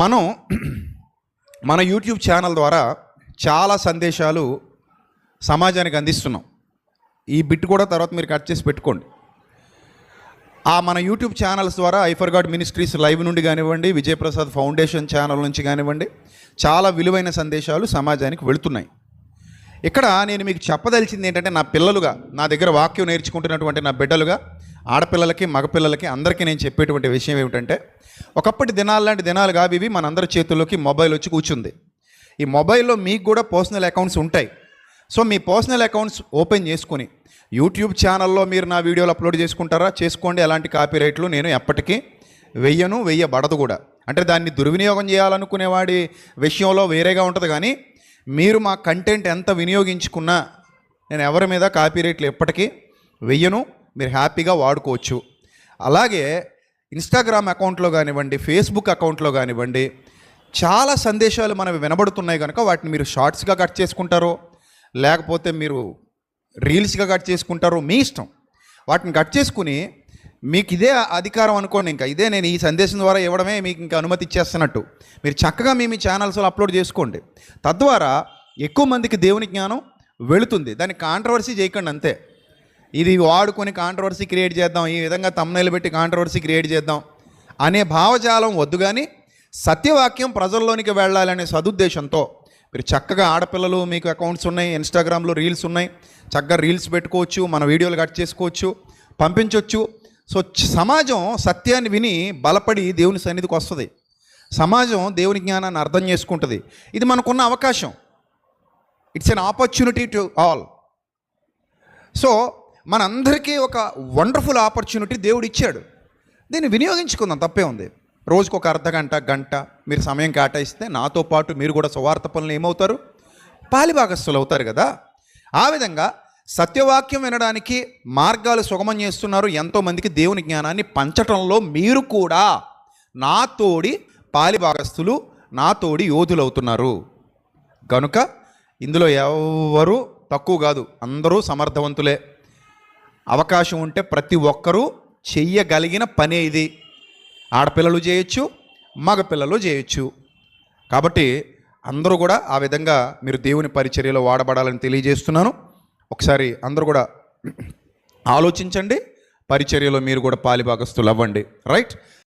మనం మన YouTube channel ద్వారా చాలా సందేశాలు సమాజానికి అందిస్తున్నాం. ఈ బిట్ కూడా తర్వాత మీరు కట్ చేసి పెట్టుకోండి. ఆ మన యూట్యూబ్ ఛానల్స్ ద్వారా ఐఫర్ గాడ్ మినిస్ట్రీస్ లైవ్ నుండి కానివ్వండి విజయప్రసాద్ ఫౌండేషన్ ఛానల్ నుంచి కానివ్వండి చాలా విలువైన సందేశాలు సమాజానికి వెళుతున్నాయి. ఇక్కడ నేను మీకు చెప్పదలిచింది ఏంటంటే నా పిల్లలుగా నా దగ్గర వాక్యం నేర్చుకుంటున్నటువంటి నా బిడ్డలుగా ఆడపిల్లలకి మగపిల్లలకి అందరికీ నేను చెప్పేటువంటి విషయం ఏమిటంటే ఒకప్పటి దినాలు లాంటి దినాలు కావివి మనందరి చేతుల్లోకి మొబైల్ వచ్చి కూర్చుంది. ఈ మొబైల్లో మీకు కూడా పర్సనల్ అకౌంట్స్ ఉంటాయి. సో మీ పర్సనల్ అకౌంట్స్ ఓపెన్ చేసుకుని యూట్యూబ్ ఛానల్లో మీరు నా వీడియోలు అప్లోడ్ చేసుకుంటారా? చేసుకోండి. ఎలాంటి కాపీరైట్లు నేను ఎప్పటికీ వెయ్యను వెయ్యబడదు కూడా. అంటే దాన్ని దుర్వినియోగం చేయాలనుకునేవాడి విషయంలో వేరేగా ఉంటుంది కానీ మీరు మా కంటెంట్ ఎంత వినియోగించుకున్నా నేను ఎవరి మీద కాపీరైట్లు ఎప్పటికీ వెయ్యను. మీరు హ్యాపీగా వాడుకోవచ్చు. అలాగే ఇన్స్టాగ్రామ్ అకౌంట్లో కానివ్వండి ఫేస్బుక్ అకౌంట్లో కానివ్వండి చాలా సందేశాలు మనవి వినబడుతున్నాయి కనుక వాటిని మీరు షార్ట్స్గా కట్ చేసుకుంటారో లేకపోతే మీరు రీల్స్గా కట్ చేసుకుంటారో మీ ఇష్టం. వాటిని కట్ చేసుకుని మీకు ఇదే అధికారం అనుకోండి ఇంకా ఇదే నేను ఈ సందేశం ద్వారా ఇవ్వడమే మీకు ఇంకా అనుమతి ఇచ్చేస్తున్నట్టు. మీరు చక్కగా మీ మీ ఛానల్స్లో అప్లోడ్ చేసుకోండి. తద్వారా ఎక్కువ మందికి దేవుని జ్ఞానం వెళుతుంది. దాన్ని కాంట్రవర్సీ చేయకండి అంతే. ఇది వాడుకొని కాంట్రవర్సీ క్రియేట్ చేద్దాం ఈ విధంగా తమ్నైలు పెట్టి కాంట్రవర్సీ క్రియేట్ చేద్దాం అనే భావజాలం వద్దు కానీ సత్యవాక్యం ప్రజల్లోనికి వెళ్ళాలనే సదుద్దేశంతో మీరు చక్కగా ఆడపిల్లలు మీకు అకౌంట్స్ ఉన్నాయి ఇన్స్టాగ్రామ్లో రీల్స్ ఉన్నాయి చక్కగా రీల్స్ పెట్టుకోవచ్చు మన వీడియోలు కట్ చేసుకోవచ్చు పంపించవచ్చు సో సమాజం సత్యాన్ని విని బలపడి దేవుని సన్నిధికి వస్తుంది. సమాజం దేవుని జ్ఞానాన్ని అర్థం చేసుకుంటుంది. ఇది మనకున్న అవకాశం. It's an opportunity to all so మనందరికీ ఒక వండర్ఫుల్ ఆపర్చునిటీ దేవుడు ఇచ్చాడు దీన్ని వినియోగించుకుందాం తప్పే ఉంది. రోజుకు ఒక అర్ధ గంట గంట మీరు సమయం కేటాయిస్తే నాతో పాటు మీరు కూడా సువార్త పనులు ఏమవుతారు? పాలిభాగస్తులు అవుతారు కదా. ఆ విధంగా సత్యవాక్యం వినడానికి మార్గాలు సుగమం చేస్తున్నారు ఎంతోమందికి దేవుని జ్ఞానాన్ని పంచటంలో మీరు కూడా. నా తోడి పాలిభాగస్తులు నా తోడి యోధులు అవుతున్నారు. కనుక ఇందులో ఎవరు తక్కువ కాదు అందరూ సమర్థవంతులే. అవకాశం ఉంటే ప్రతి ఒక్కరూ చెయ్యగలిగిన పనే ఇది. ఆడపిల్లలు చేయొచ్చు మగపిల్లలు చేయొచ్చు. కాబట్టి అందరూ కూడా ఆ విధంగా మీరు దేవుని పరిచర్యలో వాడబడాలని తెలియజేస్తున్నాను. ఒకసారి అందరూ కూడా ఆలోచించండి పరిచర్యలో మీరు కూడా పాలిభాగస్తులు అవ్వండి రైట్?